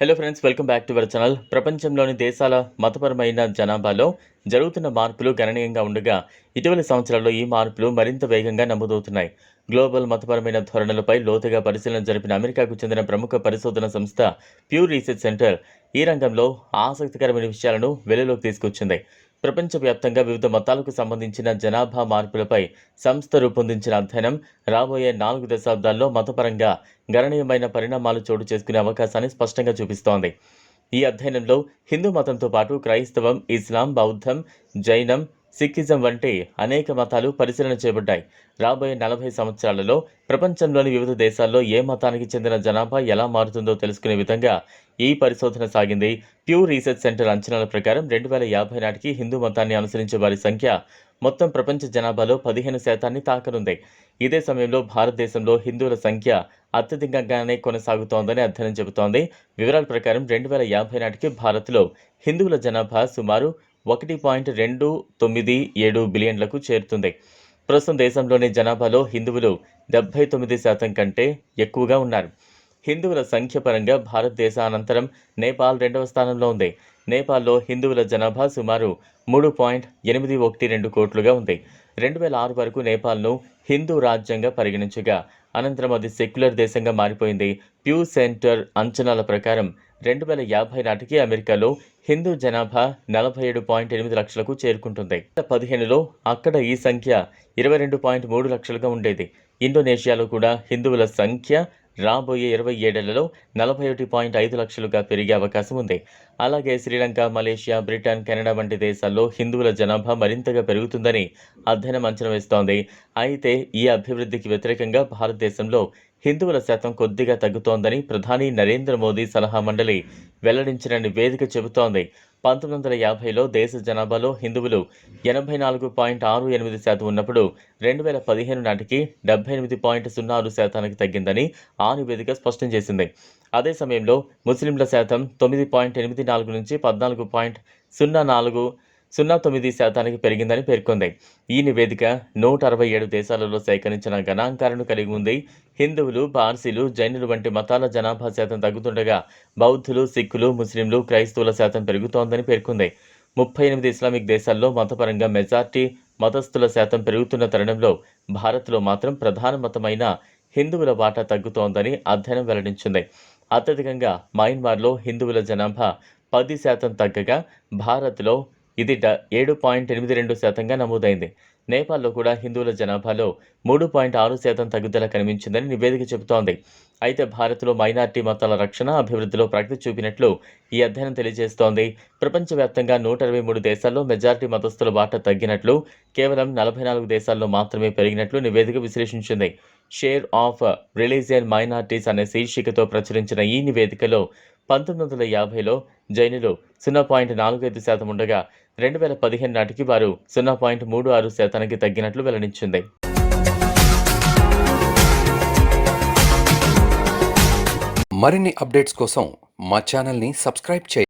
Hello friends welcome back to our channel ప్రపంచంలోని దేశాల మతపరమైన జనాభాలో జరుగుతున్న మార్పులు గణనీయంగా ఉండగా ఇటీవలి సంవత్సరాల్లో ఈ మార్పులు మరింత వేగంగా నమోదవుతున్నాయి. గ్లోబల్ మతపరమైన ధోరణులపై లోతుగా పరిశీలన జరిపిన అమెరికాకు చెందిన ప్రముఖ పరిశోధన సంస్థ ప్యూర్ రీసెర్చ్ సెంటర్ ఈ రంగంలో ఆసక్తికరమైన విషయాలను వెలుగులోకి తీసుకొచ్చింది. ప్రపంచవ్యాప్తంగా వివిధ మతాలకు సంబంధించిన జనాభా మార్పులపై సంస్థ రూపొందించిన అధ్యయనం రాబోయే నాలుగు దశాబ్దాల్లో మతపరంగా గణనీయమైన పరిణామాలు చోటు చేసుకునే అవకాశాన్ని స్పష్టంగా చూపిస్తోంది. ఈ అధ్యయనంలో హిందూ మతంతో పాటు క్రైస్తవం ఇస్లాం బౌద్ధం జైనం సిక్కిజం వంటి అనేక మతాలు పరిశీలన చేయబడ్డాయి. రాబోయే నలభై సంవత్సరాలలో ప్రపంచంలోని వివిధ దేశాల్లో ఏ మతానికి చెందిన జనాభా ఎలా మారుతుందో తెలుసుకునే విధంగా ఈ పరిశోధన సాగింది. ప్యూర్ రీసెర్చ్ సెంటర్ అంచనాల ప్రకారం రెండు వేల యాభై నాటికి హిందూ మతాన్ని అనుసరించే వారి సంఖ్య మొత్తం ప్రపంచ జనాభాలో పదిహేను శాతాన్ని తాకనుంది. ఇదే సమయంలో భారతదేశంలో హిందువుల సంఖ్య అత్యధికంగానే కొనసాగుతోందని అధ్యయనం చెబుతోంది. వివరాల ప్రకారం రెండు వేల యాభై నాటికి భారత్లో హిందువుల జనాభా సుమారు ఒకటి పాయింట్ రెండు తొమ్మిది ఏడు బిలియన్లకు చేరుతుంది. ప్రస్తుతం దేశంలోని జనాభాలో హిందువులు డెబ్బై తొమ్మిది శాతం కంటే ఎక్కువగా ఉన్నారు. హిందువుల సంఖ్య పరంగా భారతదేశ అనంతరం నేపాల్ రెండవ స్థానంలో ఉంది. నేపాల్లో హిందువుల జనాభా సుమారు మూడు పాయింట్ ఎనిమిది ఒకటి రెండు కోట్లుగా ఉంది. రెండు వేల ఆరు వరకు నేపాల్ను హిందూ రాజ్యంగా పరిగణించగా అనంతరం అది సెక్యులర్ దేశంగా మారిపోయింది. ప్యూ సెంటర్ అంచనాల ప్రకారం రెండు వేల యాభై నాటికి అమెరికాలో హిందూ జనాభా నలభై ఏడు పాయింట్ ఎనిమిది లక్షలకు చేరుకుంటుంది. పదిహేనులో అక్కడ ఈ సంఖ్య ఇరవై రెండు పాయింట్ మూడు లక్షలుగా ఉండేది. ఇండోనేషియాలో కూడా హిందువుల సంఖ్య రాబోయే ఇరవై ఏడేళ్ళలో నలభై ఒకటి పాయింట్ ఐదు లక్షలుగా పెరిగే అవకాశం ఉంది. అలాగే శ్రీలంక మలేషియా బ్రిటన్ కెనడా వంటి దేశాల్లో హిందువుల జనాభా మరింతగా పెరుగుతుందని అధ్యయనం అంచనా వేస్తోంది. అయితే ఈ అభివృద్ధికి వ్యతిరేకంగా భారతదేశంలో హిందువుల శాతం కొద్దిగా తగ్గుతోందని ప్రధాని నరేంద్ర మోదీ సలహా మండలి వెల్లడించిన నివేదిక చెబుతోంది. పంతొమ్మిది వందల యాభైలో దేశ జనాభాలో హిందువులు ఎనభై నాలుగు పాయింట్ ఆరు ఎనిమిది శాతం ఉన్నప్పుడు రెండు వేల పదిహేను నాటికి డెబ్బై ఎనిమిది పాయింట్ సున్నా ఆరు శాతానికి తగ్గిందని ఆ నివేదిక స్పష్టం చేసింది. అదే సమయంలో ముస్లింల శాతం తొమ్మిది పాయింట్ ఎనిమిది నాలుగు నుంచి పద్నాలుగు పాయింట్ సున్నా నాలుగు సున్నా తొమ్మిది శాతానికి పెరిగిందని పేర్కొంది. ఈ నివేదిక నూట అరవై ఏడు దేశాలలో సేకరించిన గణాంకాలను కలిగి ఉంది. హిందువులు పార్సీలు జైనులు వంటి మతాల జనాభా శాతం తగ్గుతుండగా బౌద్ధులు సిక్కులు ముస్లింలు క్రైస్తవుల శాతం పెరుగుతోందని పేర్కొంది. ముప్పై ఎనిమిది ఇస్లామిక్ దేశాల్లో మతపరంగా మెజార్టీ మతస్థుల శాతం పెరుగుతున్న తరుణంలో భారత్లో మాత్రం ప్రధాన మతమైన హిందువుల వాటా తగ్గుతోందని అధ్యయనం వెల్లడించింది. అత్యధికంగా మయన్మార్లో హిందువుల జనాభా పది శాతం తగ్గగా భారత్లో ఇది డ ఏడు పాయింట్ ఎనిమిది రెండు శాతంగా నమోదైంది. నేపాల్లో కూడా హిందువుల జనాభాలో మూడు పాయింట్ ఆరు శాతం తగ్గుదల కనిపించిందని నివేదిక చెబుతోంది. అయితే భారత్లో మైనార్టీ మతాల రక్షణ అభివృద్ధిలో ప్రగతి చూపినట్లు ఈ అధ్యయనం తెలియజేస్తోంది. ప్రపంచవ్యాప్తంగా నూట ఇరవై మూడు దేశాల్లో మెజార్టీ మతస్థుల బాట తగ్గినట్లు కేవలం నలభై నాలుగు దేశాల్లో మాత్రమే పెరిగినట్లు నివేదిక విశ్లేషించింది. షేర్ ఆఫ్ రిలీజియన్ మైనార్టీస్ అనే శీర్షికతో ప్రచురించిన ఈ నివేదికలో పంతొమ్మిది వందల యాభైలో జైనులు సున్నా పాయింట్ నాలుగు ఐదు శాతం ఉండగా రెండు వేల పదిహేను నాటికి వారు సున్నా పాయింట్ మూడు ఆరు శాతానికి తగ్గినట్లు వెల్లడించింది. మరిన్ని అప్డేట్స్ కోసం మా ఛానల్ని సబ్స్క్రైబ్ చేయండి.